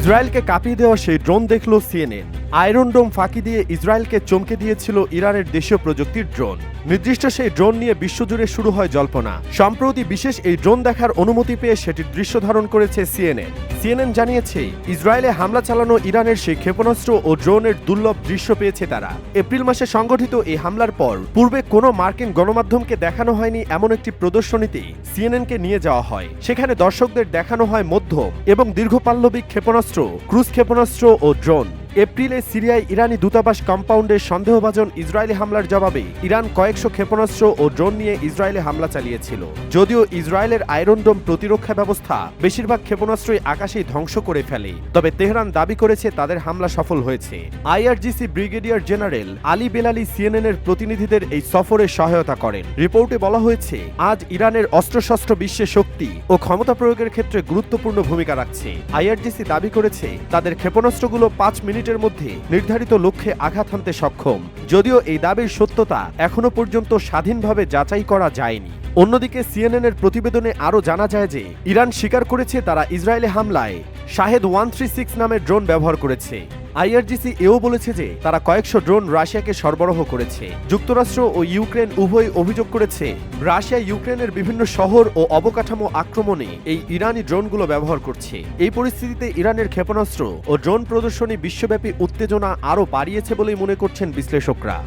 ইসরায়েলকে কাঁপিয়ে দেওয়া সেই ড্রোন দেখল সিএনএন। আয়রন ডোম ফাঁকি দিয়ে ইসরায়েলকে চমকে দিয়েছিল ইরানের দেশীয় প্রযুক্তির ড্রোন। নির্দিষ্ট সেই ড্রোন নিয়ে বিশ্বজুড়ে শুরু হয় জল্পনা। সম্প্রতি বিশেষ এই ড্রোন দেখার অনুমতি পেয়ে সেটির দৃশ্য ধারণ করেছে সিএনএন। সিএনএন জানিয়েছে, ইসরায়েলে হামলা চালানো ইরানের সেই ক্ষেপণাস্ত্র ও ড্রোনের দুর্লভ দৃশ্য পেয়েছে তারা। এপ্রিল মাসে সংগঠিত এই হামলার পর, পূর্বে কোনো মার্কিন গণমাধ্যমকে দেখানো হয়নি এমন একটি প্রদর্শনীতে সিএনএনকে নিয়ে যাওয়া হয়। সেখানে দর্শকদের দেখানো হয় মধ্য এবং দীর্ঘপাল্লবিক ক্ষেপণাস্ত্র, ক্রুজ ক্ষেপণাস্ত্র ও ড্রোন। এপ্রিলে সিরিয়ায় ইরানি দূতাবাস কম্পাউন্ডে সন্দেহভাজন ইসরায়েলি হামলার জবাবে ইরান কয়েকশো ক্ষেপণাস্ত্র ও ড্রোন নিয়ে ইসরায়েলে হামলা চালিয়েছিল। যদিও ইসরায়েলের আয়রন ডোম প্রতিরক্ষা ব্যবস্থা বেশিরভাগ ক্ষেপণাস্ত্রই আকাশেই ধ্বংস করে ফেলে, তবে তেহরান দাবি করেছে তাদের হামলা সফল হয়েছে। IRGC brigadier general Ali Belali CNN এর প্রতিনিধিদের এই সফরে সহায়তা করেন। রিপোর্টে বলা হয়েছে, আজ ইরানের অস্ত্রশস্ত্র বিশ্বে শক্তি ও ক্ষমতা প্রয়োগের ক্ষেত্রে গুরুত্বপূর্ণ ভূমিকা রাখছে। আইআরজিসি দাবি করেছে, তাদের ক্ষেপণাস্ত্রগুলো পাঁচ মিনিটের মধ্যে নির্ধারিত লক্ষ্যে আঘাত হানতে সক্ষম। যদিও এই দাবির সত্যতা এখনও পর্যন্ত স্বাধীনভাবে যাচাই করা যায়নি। অন্যদিকে সিএনএন এর প্রতিবেদনে আরও জানা যায় যে, ইরান স্বীকার করেছে তারা ইসরায়েলে হামলায় শাহেদ ওয়ান থ্রি সিক্স নামের ড্রোন ব্যবহার করেছে। আইআরজিসি এও বলেছে যে তারা কয়েকশো ড্রোন রাশিয়াকে সরবরাহ করেছে। যুক্তরাষ্ট্র ও ইউক্রেন উভয় অভিযোগ করেছে, রাশিয়া ইউক্রেনের বিভিন্ন শহর ও অবকাঠামো আক্রমণে এই ইরানি ড্রোনগুলো ব্যবহার করছে। এই পরিস্থিতিতে ইরানের ক্ষেপণাস্ত্র ও ড্রোন প্রদর্শনী বিশ্বব্যাপী উত্তেজনা আরও বাড়িয়েছে বলেই মনে করছেন বিশ্লেষকরা।